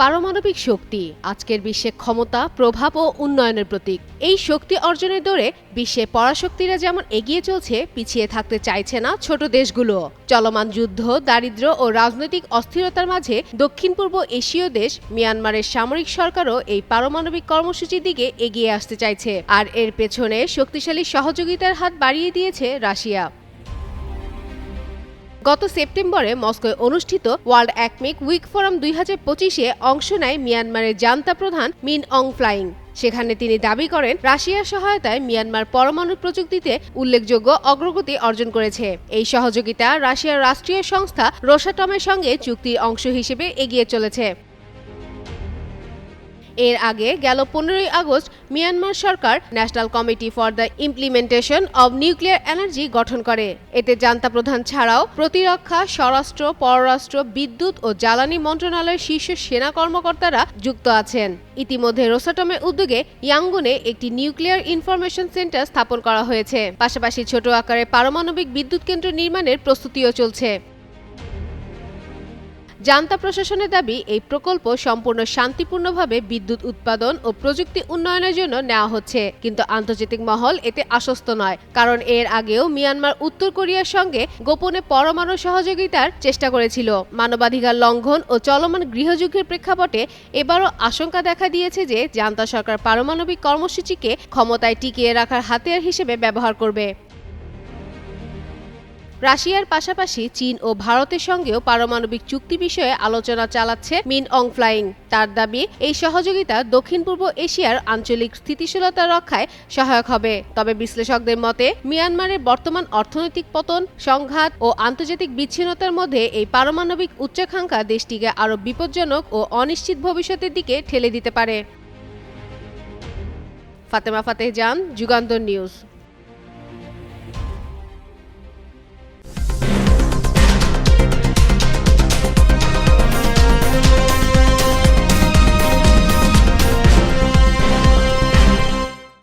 পারমাণবিক শক্তি, আজকের বিশ্বে ক্ষমতা, প্রভাব ও উন্নয়নের প্রতীক। এই শক্তি অর্জনের দৌড়ে বিশ্বে পরাশক্তিরা যেমন এগিয়ে চলছে, পিছিয়ে থাকতে চাইছে না ছোট দেশগুলো। চলমান যুদ্ধ, দারিদ্র্য ও রাজনৈতিক অস্থিরতার মাঝে দক্ষিণ পূর্ব এশীয় দেশ, মিয়ানমারের সামরিক সরকারও এই পারমাণবিক কর্মসূচির দিকে এগিয়ে আসতে চাইছে। আর এর পেছনে শক্তিশালী সহযোগিতার হাত বাড়িয়ে দিয়েছে রাশিয়া। গত সেপ্টেম্বরে মস্কোয় অনুষ্ঠিত ওয়ার্ল্ড অ্যাকমিক উইক ফোরাম দুই হাজার পঁচিশে অংশ নেয় মিয়ানমারের জান্তা প্রধান মিন অং ফ্লাইং। সেখানে তিনি দাবি করেন, রাশিয়ার সহায়তায় মিয়ানমার পরমাণু প্রযুক্তিতে উল্লেখযোগ্য অগ্রগতি অর্জন করেছে। এই সহযোগিতা রাশিয়ার রাষ্ট্রীয় সংস্থা রোসাটমের সঙ্গে চুক্তির অংশ হিসেবে এগিয়ে চলেছে। এর আগে গেল পনেরোই August Myanmar Sarkar national committee for the implementation of nuclear energy গঠন করে। এতে জান্তা প্রধান ছাড়াও প্রতিরক্ষা, স্বরাষ্ট্র, পররাষ্ট্র, বিদ্যুৎ ও জ্বালানি মন্ত্রণালয়ের শীর্ষ সেনা কর্মকর্তারা যুক্ত আছেন। ইতিমধ্যে রোসাটমের উদ্যোগে ইয়াঙ্গুনে একটি নিউক্লিয়ার ইনফরমেশন সেন্টার স্থাপন করা হয়েছে। পাশাপাশি ছোট আকারে পারমাণবিক বিদ্যুৎ কেন্দ্র নির্মাণের প্রস্তুতিও চলছে। জান্তা প্রশাসনের দাবি, এই প্রকল্প সম্পূর্ণ শান্তিপূর্ণভাবে বিদ্যুৎ উৎপাদন ও প্রযুক্তি উন্নয়নের জন্য নেওয়া হচ্ছে। কিন্তু আন্তর্জাতিক মহল এতে আশ্বস্ত নয়, কারণ এর আগেও মিয়ানমার উত্তর কোরিয়ার সঙ্গে গোপনে পরমাণু সহযোগিতার চেষ্টা করেছিল। মানবাধিকার লঙ্ঘন ও চলমান গৃহযুদ্ধের প্রেক্ষাপটে এবারও আশঙ্কা দেখা দিয়েছে যে জান্তা সরকার পারমাণবিক কর্মসূচিকে ক্ষমতায় টিকিয়ে রাখার হাতিয়ার হিসেবে ব্যবহার করবে। রাশিয়ার পাশাপাশি চীন ও ভারতের সঙ্গেও পারমাণবিক চুক্তি বিষয়ে আলোচনা চালাচ্ছে মিন অং ফ্লাইং। তার দাবি, এই সহযোগিতা দক্ষিণ পূর্ব এশিয়ার আঞ্চলিক স্থিতিশীলতা রক্ষায় সহায়ক হবে। তবে বিশ্লেষকদের মতে, মিয়ানমারের বর্তমান অর্থনৈতিক পতন, সংঘাত ও আন্তর্জাতিক বিচ্ছিন্নতার মধ্যে এই পারমাণবিক উচ্চাকাঙ্ক্ষা দেশটিকে আরও বিপজ্জনক ও অনিশ্চিত ভবিষ্যতের দিকে ঠেলে দিতে পারে। ফাতেমা ফাতেহ জান, যুগান্তর নিউজ।